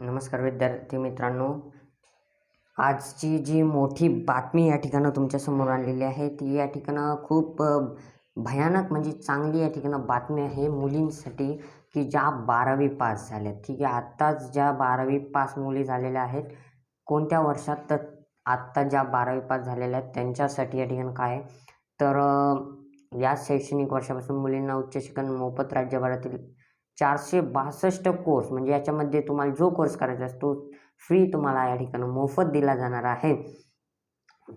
नमस्कार विद्यार्थी मित्रांनो. आजची जी मोठी बातमी या ठिकाणं तुमच्यासमोर आणलेली आहे ती या ठिकाणं खूप भयानक म्हणजे चांगली या ठिकाणं बातमी आहे मुलींसाठी की ज्या बारावी पास झाल्या. ठीक आहे आत्ताच ज्या बारावी पास मुली झालेल्या आहेत कोणत्या वर्षात तर आत्ता ज्या बारावी पास झालेल्या आहेत त्यांच्यासाठी या ठिकाणी काय आहे? तर या शैक्षणिक वर्षापासून मुलींना उच्च शिक्षण मोफत राज्यभरातील चारशे बासष्ट कोर्स म्हणजे याच्यामध्ये तुम्हाला जो कोर्स करायचा असतो फ्री तुम्हाला या ठिकाणी मोफत दिला जाणार आहे.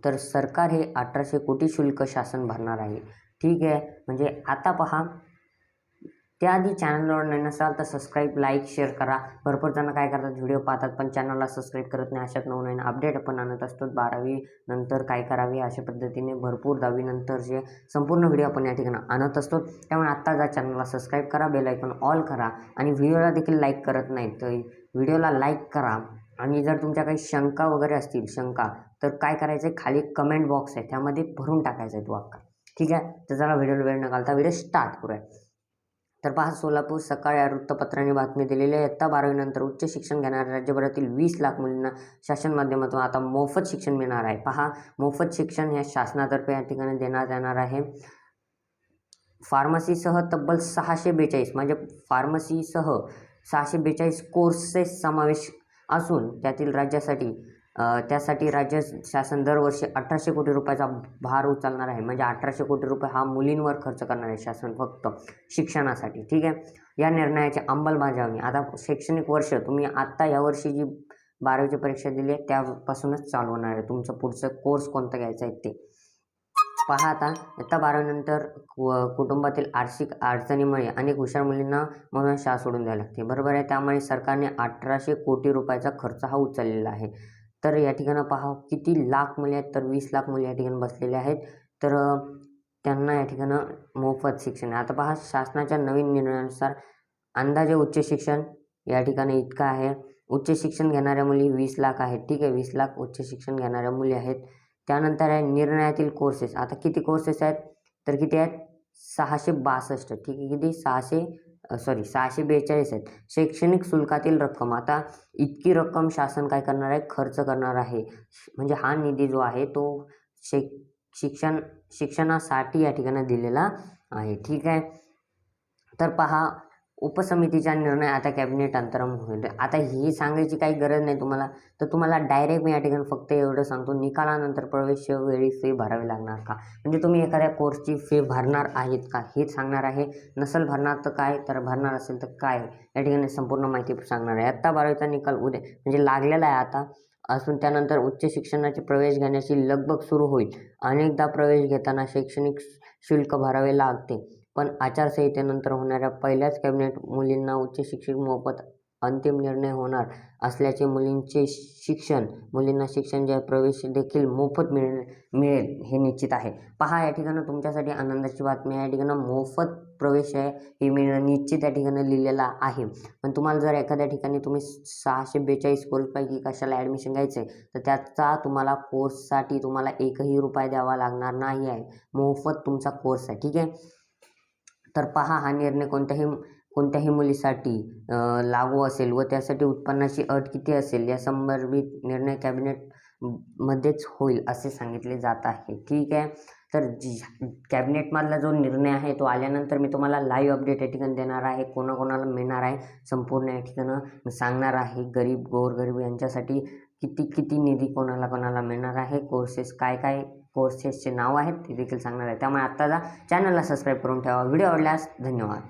तर सरकार हे अठराशे कोटी शुल्क शासन भरणार आहे. ठीक आहे? म्हणजे आता पहा त्याआधी चॅनलवर नाही नसाल तर सबस्क्राईब लाईक शेअर करा. भरपूर जण काय करतात व्हिडिओ पाहतात पण चॅनलला सबस्क्राईब करत नाही अशात नवनवीन अपडेट आपण आणत असतो. बारावी नंतर काय करावे अशा पद्धतीने भरपूर दहावीनंतरचे संपूर्ण व्हिडिओ आपण या ठिकाणी आणत असतो त्यामुळे आत्ता जा चॅनलला सबस्क्राईब करा बेल आयकॉन ऑल करा आणि व्हिडिओला देखील लाईक करत नाही तर व्हिडिओला लाईक करा. आणि जर तुमच्या काही शंका वगैरे असतील शंका तर काय करायचं आहे खाली कमेंट बॉक्स आहे त्यामध्ये भरून टाकायचं आहे तो अक्का ठीक आहे? तर चला व्हिडिओला वेळ न घालता व्हिडिओ स्टार्ट करूया. तर पहा सोलापूर सकाळ या वृत्तपत्राने बातमी दिलेली आहे. इयत्ता बारावीनंतर उच्च शिक्षण घेणाऱ्या राज्यभरातील वीस लाख मुलींना शासन माध्यमातून आता मोफत शिक्षण मिळणार आहे. पहा मोफत शिक्षण हे शासनातर्फे या ठिकाणी देण्यात येणार आहे. फार्मसीसह तब्बल सहाशे बेचाळीस म्हणजे फार्मसीसह सहाशे बेचाळीस कोर्सेस समावेश असून त्यातील राज्यासाठी त्यासाठी राज्य शासन दरवर्षी अठराशे कोटी रुपयाचा भार उचलणार आहे. म्हणजे अठराशे कोटी रुपये हा मुलींवर खर्च करणार आहे शासन फक्त शिक्षणासाठी. ठीक आहे? या निर्णयाची अंमलबजावणी. आता शैक्षणिक वर्ष तुम्ही आत्ता यावर्षी जी बारावीची परीक्षा दिली आहे त्यापासूनच चालू होणार आहे. तुमचं पुढचं कोर्स कोणता घ्यायचा आहे ते. पहा आता इयत्ता बारावीनंतर कु कुटुंबातील आर्थिक अडचणीमुळे अनेक हुशार मुलींना म्हणून शाळा सोडून द्यावी लागते. बरोबर आहे? त्यामुळे सरकारने अठराशे कोटी रुपयाचा खर्च हा उचललेला आहे. तर या ठिकाणी पहा किती लाख मुली आहेत तर वीस लाख मुली या ठिकाणी बसलेले आहेत. तर त्यांना या ठिकाणं मोफत शिक्षण आहे. आता पहा शासनाच्या नवीन निर्णयानुसार अंदाजे उच्च शिक्षण या ठिकाणी इतकं आहे. उच्च शिक्षण घेणाऱ्या मुली वीस लाख आहेत. ठीक आहे वीस लाख उच्च शिक्षण घेणाऱ्या मुली आहेत. त्यानंतर आहे निर्णयातील कोर्सेस आता किती कोर्सेस आहेत? तर किती आहेत? सहाशे बासष्ट. ठीक आहे किती? सहाशे सॉरी सहाशे बेचाळीस आहेत. शैक्षणिक शुल्कातील रक्कम आता इतकी रक्कम शासन काय करणार आहे? खर्च करणार आहे. म्हणजे हा निधी जो आहे तो शै शिक्षण शिक्षणासाठी या ठिकाणी दिलेला आहे. ठीक आहे? तर पहा उपसमितीचा निर्णय आता कॅबिनेट अंतरम होईल. आता ही सांगायची काही गरज नाही तुम्हाला. तर तुम्हाला डायरेक्ट मी या ठिकाणी फक्त एवढं सांगतो निकालानंतर प्रवेश वेळी फी भरावी लागणार का? म्हणजे तुम्ही एखाद्या कोर्सची फी भरणार आहेत का? हेच सांगणार आहे. नसेल भरणार तर काय? तर भरणार असेल तर काय? या ठिकाणी संपूर्ण माहिती सांगणार आहे. आत्ता बारावीचा निकाल उद्या म्हणजे लागलेला आहे आता. असून त्यानंतर उच्च शिक्षणाचे प्रवेश घेण्याची लगबग सुरू होईल. अनेकदा प्रवेश घेताना शैक्षणिक शुल्क भरावे लागते. पण आचारसंहितेनंतर होणाऱ्या पहिल्याच कॅबिनेट मुलींना उच्च शिक्षण मोफत अंतिम निर्णय होणार असल्याचे मुलींचे शिक्षण मुलींना शिक्षण जे आहे, प्रवेश देखील मोफत मिळ मिळेल हे निश्चित आहे. पहा या ठिकाणं तुमच्यासाठी आनंदाची बातमी आहे. या ठिकाणी मोफत प्रवेश आहे हे मिळणं निश्चित या ठिकाणी लिहिलेला आहे. पण तुम्हाला जर एखाद्या ठिकाणी तुम्ही सहाशे बेचाळीस कोर्सपैकी कशाला ॲडमिशन घ्यायचं आहे तर त्याचा तुम्हाला कोर्ससाठी तुम्हाला एकही रुपया द्यावा लागणार नाही आहे. मोफत तुमचा कोर्स आहे. ठीक आहे? तर पहा हा निर्णय कोणत्याही कोणत्याही मुलीसाठी लागू असेल व त्यासाठी उत्पन्नाची अट किती असेल या संदर्भित निर्णय कॅबिनेट मध्येच होईल असे सांगितले जात आहे. ठीक आहे? तर जी कॅबिनेटमधला जो निर्णय आहे तो आल्यानंतर मी तुम्हाला लाईव्ह अपडेट या ठिकाणी देणार आहे. कोणाकोणाला मिळणार आहे संपूर्ण या ठिकाणं सांगणार आहे. गरीब गोरगरीब यांच्यासाठी किती किती निधी कोणाला कोणाला मिळणार आहे? कोर्सेस काय काय कोर्सेसचे नाव आहेत? ते देखील सांगणार आहे. त्यामुळे आत्ता जा चॅनलला सबस्क्राईब करून ठेवा. व्हिडिओ आवडल्यास धन्यवाद.